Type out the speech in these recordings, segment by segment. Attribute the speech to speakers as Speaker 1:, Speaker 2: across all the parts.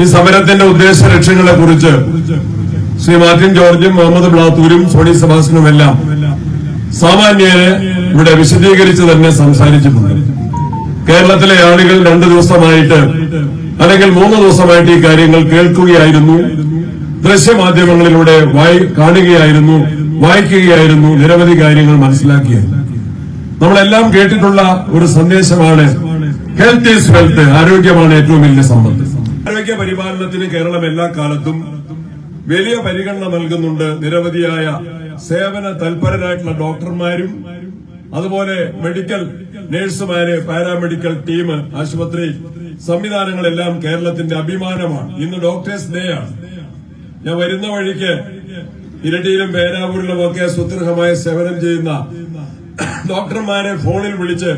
Speaker 1: ഈ സമരത്തിന്റെ ഉദ്ദേശ ലക്ഷ്യങ്ങളെ കുറിച്ച് ശ്രീ മാർട്ടിൻ ജോർജും മുഹമ്മദ് ബ്ലാത്തൂരും സോണി സബാസിനുമെല്ലാം സാമാന്യരെ ഇവിടെ വിശദീകരിച്ച് തന്നെ സംസാരിച്ചിട്ടുണ്ട്. കേരളത്തിലെ ആളുകൾ രണ്ടു ദിവസമായിട്ട് അല്ലെങ്കിൽ മൂന്ന് ദിവസമായിട്ട് ഈ കാര്യങ്ങൾ കേൾക്കുകയായിരുന്നു. ദൃശ്യമാധ്യമങ്ങളിലൂടെ വായി കാണുകയായിരുന്നു വായിക്കുകയായിരുന്നു നിരവധി കാര്യങ്ങൾ മനസ്സിലാക്കിയായിരുന്നു നമ്മളെല്ലാം കേട്ടിട്ടുള്ള ഒരു സന്ദേശമാണ് ഹെൽത്ത് ഈസ് വെൽത്ത് ആരോഗ്യമാണ് ഏറ്റവും വലിയ സമ്പത്ത്. ആരോഗ്യ പരിപാലനത്തിന് കേരളം എല്ലാ കാലത്തും വലിയ പരിഗണന നൽകുന്നുണ്ട്. നിരവധിയായ സേവന തൽപരരായിട്ടുള്ള ഡോക്ടർമാരും അതുപോലെ മെഡിക്കൽ നഴ്സുമാര് പാരാമെഡിക്കൽ ടീം ആശുപത്രി സംവിധാനങ്ങളെല്ലാം കേരളത്തിന്റെ അഭിമാനമാണ്. ഇന്ന് ഡോക്ടേഴ്സ് ഡേ ആണ്. ഞാൻ വരുന്ന വഴിക്ക് ഇരട്ടിയിലും പേരാവൂരിലും ഒക്കെ സുദൃഢമായ സേവനം ചെയ്യുന്ന ഡോക്ടർമാരെ ഫോണിൽ വിളിച്ച്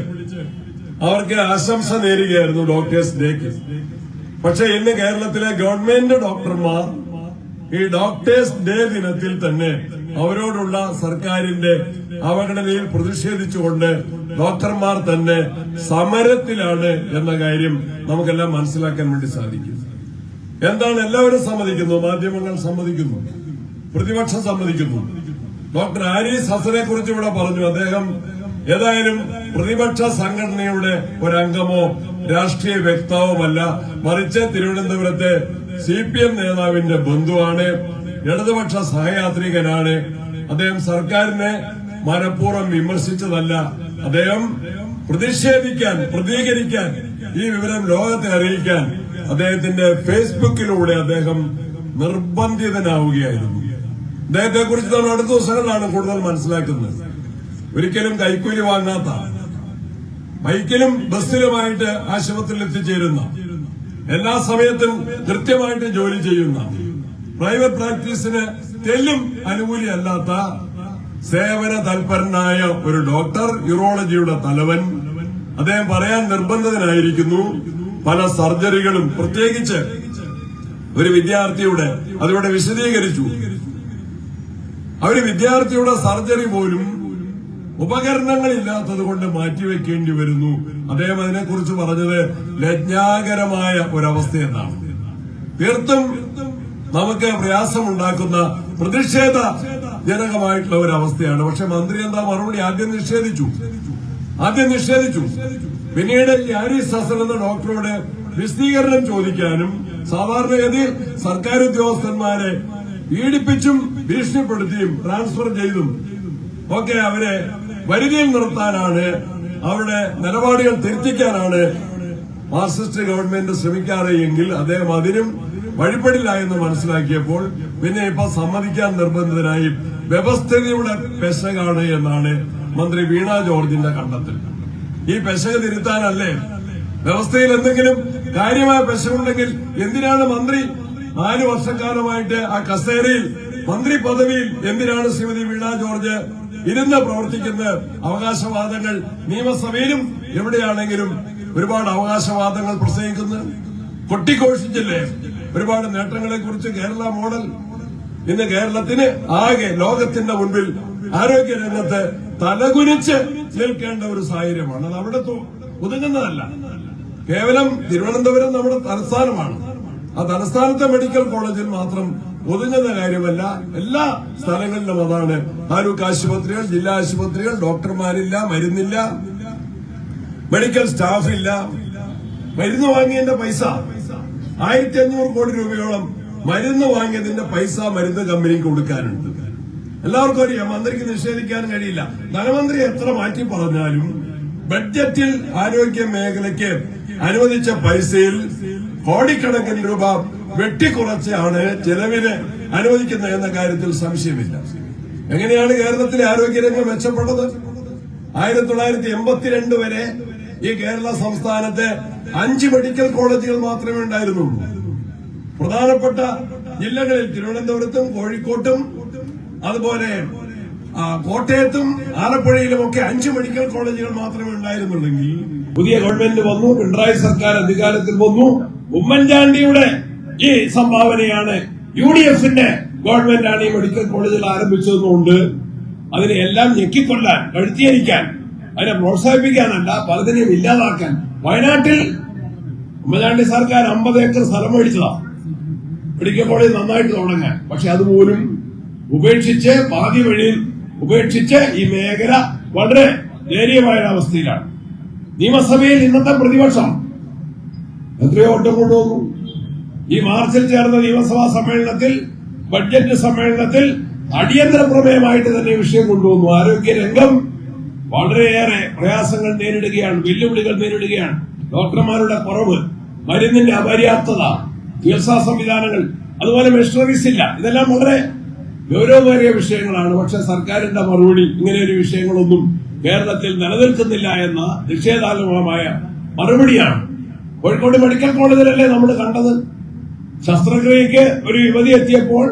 Speaker 1: അവർക്ക് ആശംസ നേരുകയായിരുന്നു ഡോക്ടേഴ്സ് ഡേക്ക്. പക്ഷെ ഇന്ന് കേരളത്തിലെ ഗവൺമെന്റ് ഡോക്ടർമാർ ഈ ഡോക്ടേഴ്സ് ഡേ ദിനത്തിൽ തന്നെ അവരോടുള്ള സർക്കാരിന്റെ അവഗണനയിൽ പ്രതിഷേധിച്ചുകൊണ്ട് ഡോക്ടർമാർ തന്നെ സമരത്തിലാണ് എന്ന കാര്യം നമുക്കെല്ലാം മനസ്സിലാക്കാൻ വേണ്ടി സാധിക്കും. എന്താണ് എല്ലാവരും സമ്മതിക്കുന്നു? മാധ്യമങ്ങൾ സമ്മതിക്കുന്നു. പ്രതിപക്ഷം സമ്മതിക്കുന്നു. ഡോക്ടർ ആരീസ് ഹസനെ കുറിച്ച് ഇവിടെ പറഞ്ഞു. അദ്ദേഹം ഏതായാലും പ്രതിപക്ഷ സംഘടനയുടെ ഒരംഗമോ രാഷ്ട്രീയ വ്യക്താവുമല്ല. മറിച്ച് തിരുവനന്തപുരത്തെ സി പി എം നേതാവിന്റെ ബന്ധുവാണ് ഇടതുപക്ഷ സഹയാത്രികനാണ്. അദ്ദേഹം സർക്കാരിനെ മനഃപൂർവം വിമർശിച്ചതല്ല. അദ്ദേഹം പ്രതിഷേധിക്കാൻ പ്രതികരിക്കാൻ ഈ വിവരം ലോകത്തെ അറിയിക്കാൻ അദ്ദേഹത്തിന്റെ ഫേസ്ബുക്കിലൂടെ അദ്ദേഹം നിർബന്ധിതനാവുകയായിരുന്നു. അദ്ദേഹത്തെ കുറിച്ച് നമ്മൾ അടുത്ത ദിവസങ്ങളിലാണ് കൂടുതൽ മനസ്സിലാക്കുന്നത്. ഒരിക്കലും കൈക്കൂലി വാങ്ങാത്ത ബൈക്കിലും ബസ്സിലുമായിട്ട് ആശുപത്രിയിൽ എത്തിച്ചേരുന്ന എല്ലാ സമയത്തും കൃത്യമായിട്ട് ജോലി ചെയ്യുന്ന പ്രൈവറ്റ് പ്രാക്ടീസിന് തെല്ലും അനുകൂലിയല്ലാത്ത സേവന തൽപരനായ ഒരു ഡോക്ടർ യൂറോളജിയുടെ തലവൻ അദ്ദേഹം പറയാൻ നിർബന്ധിതനായിരിക്കുന്നു. പല സർജറികളും പ്രത്യേകിച്ച് ഒരു വിദ്യാർത്ഥിയുടെ അതിവിടെ വിശദീകരിച്ചു. ഒരു വിദ്യാർത്ഥിയുടെ സർജറി പോലും ഉപകരണങ്ങളില്ലാത്തത് കൊണ്ട് മാറ്റിവെക്കേണ്ടി വരുന്നു. അദ്ദേഹം അതിനെക്കുറിച്ച് പറഞ്ഞത് ലജ്ഞാകരമായ ഒരവസ്ഥ എന്നാണ്. തീർത്തും നമുക്ക് പ്രയാസമുണ്ടാക്കുന്ന പ്രതിഷേധ ജനകമായിട്ടുള്ള ഒരു അവസ്ഥയാണ് പക്ഷെ മന്ത്രി എന്താ മറുപടി ആദ്യം നിഷേധിച്ചു? ആദ്യം നിഷേധിച്ചു. പിന്നീട് ഈ ആരിസ് ഹസൻ എന്ന ഡോക്ടറോട് വിശദീകരണം ചോദിക്കാനും സാധാരണഗതിയിൽ സർക്കാർ ഉദ്യോഗസ്ഥന്മാരെ പീഡിപ്പിച്ചും ഭീഷണിപ്പെടുത്തിയും ട്രാൻസ്ഫർ ചെയ്തും ഒക്കെ അവരെ വരുതിയിൽ നിർത്താനാണ് അവരുടെ നിലപാടുകൾ തിരുത്തിക്കാനാണ് മാർക്സിസ്റ്റ് ഗവൺമെന്റ് ശ്രമിക്കാറ് എങ്കിൽ അദ്ദേഹം അതിനും വഴിപ്പെടില്ല എന്ന് മനസ്സിലാക്കിയപ്പോൾ പിന്നെ ഇപ്പൊ സമ്മതിക്കാൻ നിർബന്ധിതനായി വ്യവസ്ഥിതിയുടെ പെശകാണ് എന്നാണ് മന്ത്രി വീണ ജോർജിന്റെ കണ്ടെത്തൽ. ഈ പെശക തിരുത്താനല്ലേ? വ്യവസ്ഥയിൽ എന്തെങ്കിലും കാര്യമായ പെശകുണ്ടെങ്കിൽ എന്തിനാണ് മന്ത്രി നാല് വർഷക്കാലമായിട്ട് ആ കസേരയിൽ മന്ത്രി പദവിയിൽ എന്തിനാണ് ശ്രീമതി വീണ ജോർജ് ഇരുന്ന് പ്രവർത്തിക്കുന്ന അവകാശവാദങ്ങൾ നിയമസഭയിലും എവിടെയാണെങ്കിലും ഒരുപാട് അവകാശവാദങ്ങൾ പ്രസംഗിക്കുന്നത് കൊട്ടിഘോഷിച്ചില്ലേ? ഒരുപാട് നേട്ടങ്ങളെ കുറിച്ച് കേരള മോഡൽ. ഇന്ന് കേരളത്തിന് ആകെ ലോകത്തിന്റെ മുൻപിൽ ആരോഗ്യ രംഗത്ത് തലകുനിച്ച് നിൽക്കേണ്ട ഒരു സാഹചര്യമാണ്. അത് അവിടെ ഒതുങ്ങുന്നതല്ല. കേവലം തിരുവനന്തപുരം നമ്മുടെ തലസ്ഥാനമാണ്. ആ തലസ്ഥാനത്തെ മെഡിക്കൽ കോളേജിൽ മാത്രം ഒതുങ്ങുന്ന കാര്യമല്ല. എല്ലാ സ്ഥലങ്ങളിലും അതാണ്. താലൂക്ക് ആശുപത്രികൾ ജില്ലാ ആശുപത്രികൾ ഡോക്ടർമാരില്ല മരുന്നില്ല. മെഡിക്കൽ സ്റ്റാഫ് ഇല്ല മരുന്ന് വാങ്ങിയതിന്റെ പൈസ ആയിരത്തി അഞ്ഞൂറ് കോടി രൂപയോളം മരുന്ന് വാങ്ങിയതിന്റെ പൈസ മരുന്ന് കമ്പനിക്ക് കൊടുക്കാനുണ്ട്. എല്ലാവർക്കും അറിയാം. മന്ത്രിക്ക് നിഷേധിക്കാൻ കഴിയില്ല. ധനമന്ത്രി എത്ര മാറ്റി പറഞ്ഞാലും ബഡ്ജറ്റിൽ ആരോഗ്യ മേഖലയ്ക്ക് അനുവദിച്ച പൈസയിൽ കോടിക്കണക്കിന് രൂപ വെട്ടിക്കുറച്ചാണ് ചെലവിന് അനുവദിക്കുന്നത് എന്ന കാര്യത്തിൽ സംശയമില്ല. എങ്ങനെയാണ് കേരളത്തിലെ ആരോഗ്യരംഗം മെച്ചപ്പെട്ടത്? ആയിരത്തി തൊള്ളായിരത്തി എൺപത്തിരണ്ട് വരെ ഈ കേരള സംസ്ഥാനത്ത് അഞ്ച് മെഡിക്കൽ കോളേജുകൾ മാത്രമേ ഉണ്ടായിരുന്നുള്ളൂ. പ്രധാനപ്പെട്ട ജില്ലകളിൽ തിരുവനന്തപുരത്തും കോഴിക്കോട്ടും അതുപോലെ കോട്ടയത്തും ആലപ്പുഴയിലും ഒക്കെ അഞ്ച് മെഡിക്കൽ കോളേജുകൾ മാത്രമേ ഉണ്ടായിരുന്നുള്ളെങ്കിൽ പുതിയ ഗവൺമെന്റ് വന്നു പിണറായി സർക്കാർ അധികാരത്തിൽ വന്നു. ഉമ്മൻചാണ്ടിയുടെ ഈ സംഭാവനയാണ് യു ഡി എഫിന്റെ ഗവൺമെന്റാണ് ഈ മെഡിക്കൽ കോളേജിൽ ആരംഭിച്ചതുകൊണ്ട് അതിനെ എല്ലാം ഞെക്കിക്കൊല്ലാൻ കഴുത്തിയരിക്കാൻ അതിനെ പ്രോത്സാഹിപ്പിക്കാനല്ല പലതിനെയും ഇല്ലാതാക്കാൻ. വയനാട്ടിൽ ഉമ്മൻചാണ്ടി സർക്കാർ അമ്പത് ഏക്കർ സ്ഥലം മേടിച്ചതാ. മെഡിക്കൽ കോളേജ് നന്നായിട്ട് തുടങ്ങാൻ. പക്ഷെ അതുപോലും ഉപേക്ഷിച്ച് പാതി വഴിയിൽ ഉപേക്ഷിച്ച് ഈ മേഖല വളരെ ദയനീയമായ അവസ്ഥയിലാണ്. നിയമസഭയിൽ ഇന്നത്തെ പ്രതിപക്ഷം എത്രയോ വട്ടം കൊണ്ടുവന്നു. ഈ മാർച്ചിൽ ചേർന്ന നിയമസഭാ സമ്മേളനത്തിൽ ബഡ്ജറ്റ് സമ്മേളനത്തിൽ അടിയന്തര പ്രമേയമായിട്ട് തന്നെ വിഷയം കൊണ്ടുവന്നു. ആരോഗ്യ രംഗം വളരെയേറെ പ്രയാസങ്ങൾ നേരിടുകയാണ് വെല്ലുവിളികൾ നേരിടുകയാണ്. ഡോക്ടർമാരുടെ കുറവ് മരുന്നിന്റെ അപര്യാപ്തത ചികിത്സാ സംവിധാനങ്ങൾ അതുപോലെ മെഷീനറീസ് ഇല്ല. ഇതെല്ലാം വളരെ ഗൗരവമേറിയ വിഷയങ്ങളാണ്. പക്ഷെ സർക്കാരിന്റെ മറുപടി ഇങ്ങനെയൊരു വിഷയങ്ങളൊന്നും കേരളത്തിൽ നിലനിൽക്കുന്നില്ല എന്ന നിഷേധാത്മകമായ മറുപടിയാണ്. കോഴിക്കോട് മെഡിക്കൽ കോളേജിലല്ലേ നമ്മൾ കണ്ടത്? ശസ്ത്രക്രിയക്ക് ഒരു യുവതി എത്തിയപ്പോൾ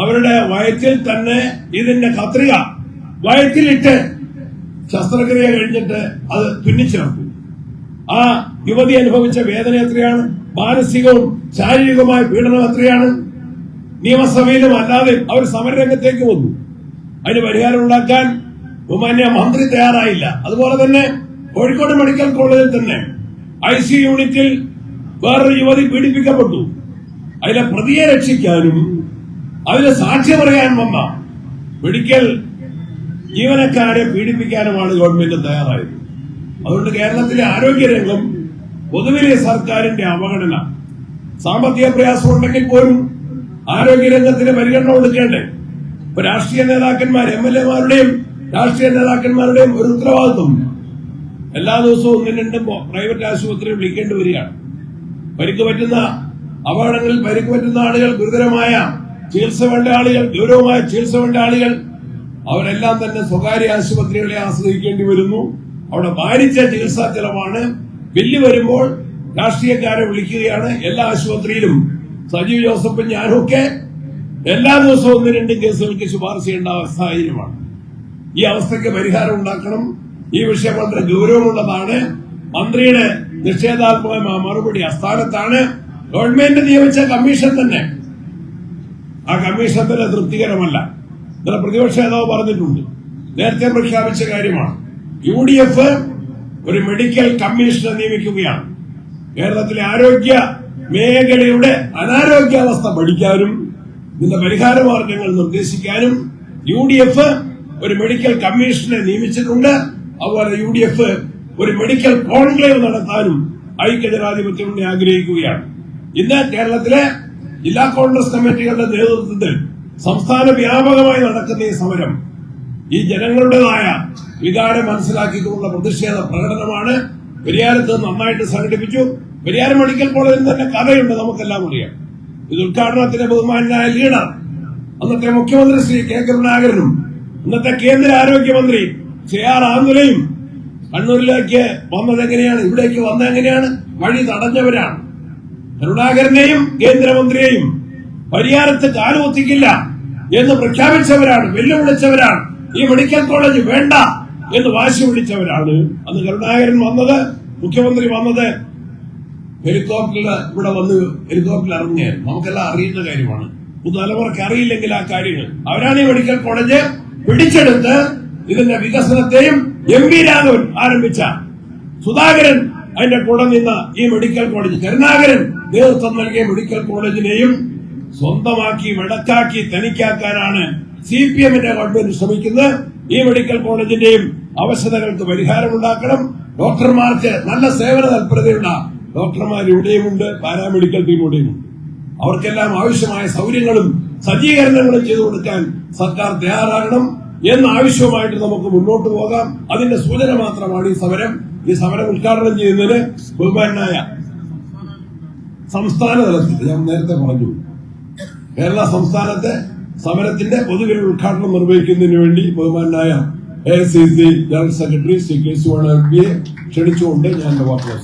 Speaker 1: അവരുടെ വയറ്റിൽ തന്നെ ഇതിന്റെ കത്രിക വയറ്റിലിട്ട് ശസ്ത്രക്രിയ കഴിഞ്ഞിട്ട് അത് തുന്നിച്ചേർത്തു ആ യുവതി അനുഭവിച്ച വേദന എത്രയാണ്? മാനസികവും ശാരീരികവുമായ പീഡനം എത്രയാണ്? നിയമസഭയിലും അല്ലാതെ അവർ സമരരംഗത്തേക്ക് വന്നു. അതിന് പരിഹാരം ഉണ്ടാക്കാൻ ബഹുമാന്യ മന്ത്രി തയ്യാറായില്ല. അതുപോലെ തന്നെ കോഴിക്കോട് മെഡിക്കൽ കോളേജിൽ തന്നെ ഐ സി യൂണിറ്റിൽ വേറൊരു യുവതി പീഡിപ്പിക്കപ്പെട്ടു. അതിലെ പ്രതിയെ രക്ഷിക്കാനും അതിലെ സാക്ഷ്യം പറയാൻ വന്ന മെഡിക്കൽ ജീവനക്കാരെ പീഡിപ്പിക്കാനുമാണ് ഗവൺമെന്റ് തയ്യാറായത്. അതുകൊണ്ട് കേരളത്തിലെ ആരോഗ്യരംഗം പൊതുവിലെ സർക്കാരിന്റെ അവഗണന. സാമ്പത്തിക പ്രയാസം ഉണ്ടെങ്കിൽ പോലും ആരോഗ്യരംഗത്തിന് പരിഗണന കൊടുക്കേണ്ടേ? ഇപ്പൊ രാഷ്ട്രീയ നേതാക്കന്മാർ എം എൽ എമാരുടെയും രാഷ്ട്രീയ നേതാക്കന്മാരുടെയും ഒരു ഉത്തരവാദിത്വം എല്ലാ ദിവസവും ഒന്നും രണ്ടും പ്രൈവറ്റ് ആശുപത്രിയിൽ വിളിക്കേണ്ടി വരികയാണ്. പരിക്ക് പറ്റുന്ന അപകടങ്ങളിൽ പരിക്ക് പറ്റുന്ന ആളുകൾ ഗുരുതരമായ ചികിത്സ വേണ്ട ആളുകൾ ഗൗരവമായ ചികിത്സ വേണ്ട ആളുകൾ അവരെല്ലാം തന്നെ സ്വകാര്യ ആശുപത്രികളെ ആശ്രയിക്കേണ്ടി വരുന്നു. അവിടെ ഭാരിച്ച ചികിത്സാ ചെലവാണ്. ബില്ല് വരുമ്പോൾ രാഷ്ട്രീയക്കാരെ വിളിക്കുകയാണ്. എല്ലാ ആശുപത്രിയിലും സജീവ് ജോസഫും ഞാനൊക്കെ എല്ലാ ദിവസവും ഒന്ന് രണ്ടും കേസുകൾക്ക് ശുപാർശ ചെയ്യേണ്ട സാഹചര്യമാണ് ഈ അവസ്ഥയ്ക്ക് പരിഹാരം ഉണ്ടാക്കണം. ഈ വിഷയം വളരെ ഗൗരവമുള്ളതാണ്. മന്ത്രിയുടെ നിഷേധാത്മകമായ മറുപടി അസ്ഥാനത്താണ്. ഗവൺമെന്റ് നിയമിച്ച കമ്മീഷൻ തന്നെ. ആ കമ്മീഷൻ തന്നെ തൃപ്തികരമല്ല. ഇന്നലെ പ്രതിപക്ഷ നേതാവ് പറഞ്ഞിട്ടുണ്ട്. നേരത്തെ പ്രഖ്യാപിച്ച കാര്യമാണ്. യു ഡി എഫ് ഒരു മെഡിക്കൽ കമ്മീഷനെ നിയമിക്കുകയാണ്. കേരളത്തിലെ ആരോഗ്യ മേഖലയുടെ അനാരോഗ്യാവസ്ഥ പഠിക്കാനും ഇതിന്റെ പരിഹാര മാർഗങ്ങൾ നിർദ്ദേശിക്കാനും യു ഡി എഫ് ഒരു മെഡിക്കൽ കമ്മീഷനെ നിയമിച്ചിട്ടുണ്ട്. അതുപോലെ യു ഡി എഫ് ഒരു മെഡിക്കൽ കോൺക്ലേവ് നടത്താനും ഐക്യജനാധിപത്യം മുന്നണി ആഗ്രഹിക്കുകയാണ്. ഇന്ന് കേരളത്തിലെ ജില്ലാ കോൺഗ്രസ് കമ്മിറ്റികളുടെ നേതൃത്വത്തിൽ സംസ്ഥാന വ്യാപകമായി നടക്കുന്ന ഈ സമരം ഈ ജനങ്ങളുടേതായ വികാരം മനസ്സിലാക്കിക്കൊണ്ടുള്ള പ്രതിഷേധ പ്രകടനമാണ് പെരിയാരത്ത് നന്നായിട്ട് സംഘടിപ്പിച്ചു. പെരിയാർ മെഡിക്കൽ കോളേജിൽ തന്നെ കഥയുണ്ട് നമുക്കെല്ലാം അറിയാം. ഇത് ഉദ്ഘാടനത്തിന്റെ ബഹുമാനായ ലീഡർ അന്നത്തെ മുഖ്യമന്ത്രി ശ്രീ കെ കരുണാകരനും ഇന്നത്തെ കേന്ദ്ര ആരോഗ്യമന്ത്രി ശ്രീ ആർ ആന്തുലയും കണ്ണൂരിലേക്ക് വന്നത് എങ്ങനെയാണ്? ഇവിടേക്ക് വന്നെങ്ങനെയാണ് വഴി തടഞ്ഞവരാണ് കരുണാകരനെയും കേന്ദ്രമന്ത്രിയെയും പരിഹാരത്ത് കാലുകൊത്തിക്കില്ല എന്ന് പ്രഖ്യാപിച്ചവരാണ് വെല്ലുവിളിച്ചവരാണ്. ഈ മെഡിക്കൽ കോളേജ് വേണ്ട എന്ന് വാശി വിളിച്ചവരാണ് അന്ന് കരുണാകരൻ വന്നത് മുഖ്യമന്ത്രി വന്നത് ഹെലികോപ്റ്ററിൽ ഇവിടെ വന്ന് ഹെലികോപ്റ്ററിൽ ഇറങ്ങിയ നമുക്കെല്ലാം അറിയുന്ന കാര്യമാണ്. പുതുതലമുറയ്ക്ക് അറിയില്ലെങ്കിൽ ആ കാര്യങ്ങൾ. അവരാണ് ഈ മെഡിക്കൽ കോളേജ് പിടിച്ചെടുത്ത് ഇതിന്റെ വികസനത്തെയും എം വി രാഘവൻ ആരംഭിച്ച സുധാകരൻ അതിന്റെ കൂടെ നിന്ന ഈ മെഡിക്കൽ കോളേജ് കരുണാകരൻ നേതൃത്വം നൽകിയ മെഡിക്കൽ കോളേജിനെയും സ്വന്തമാക്കി വെടക്കാക്കി തനിക്കാക്കാനാണ് സി പി എമ്മിന്റെ ഗവൺമെന്റ് ശ്രമിക്കുന്നത്. ഈ മെഡിക്കൽ കോളേജിന്റെയും അവശതകൾക്ക് പരിഹാരമുണ്ടാക്കണം. ഡോക്ടർമാർക്ക് നല്ല സേവന തൽപരതയുള്ള ഡോക്ടർമാർ ഇവിടെയുമുണ്ട് പാരാമെഡിക്കൽ ടീം ഇവിടെയുമുണ്ട് അവർക്കെല്ലാം ആവശ്യമായ സൗകര്യങ്ങളും സജ്ജീകരണങ്ങളും ചെയ്തു കൊടുക്കാൻ സർക്കാർ തയ്യാറാകണം. എന്ന ആവശ്യവുമായിട്ട് നമുക്ക് മുന്നോട്ട് പോകാം. അതിന്റെ സൂചന മാത്രമാണ് ഈ സമരം. ഈ സമരം ഉദ്ഘാടനം ചെയ്യുന്നതിന് ബഹുമാനായ സംസ്ഥാന തലത്തിൽ ഞാൻ നേരത്തെ പറഞ്ഞു. കേരള സംസ്ഥാനത്തെ സമരത്തിന്റെ പൊതുവിൽ ഉദ്ഘാടനം നിർവഹിക്കുന്നതിന് വേണ്ടി ബഹുമാനായ A C C general secretary Shri K Suvarna M ക്ഷണിച്ചുകൊണ്ട് ഞാൻ എന്റെ വാക്കുകൾ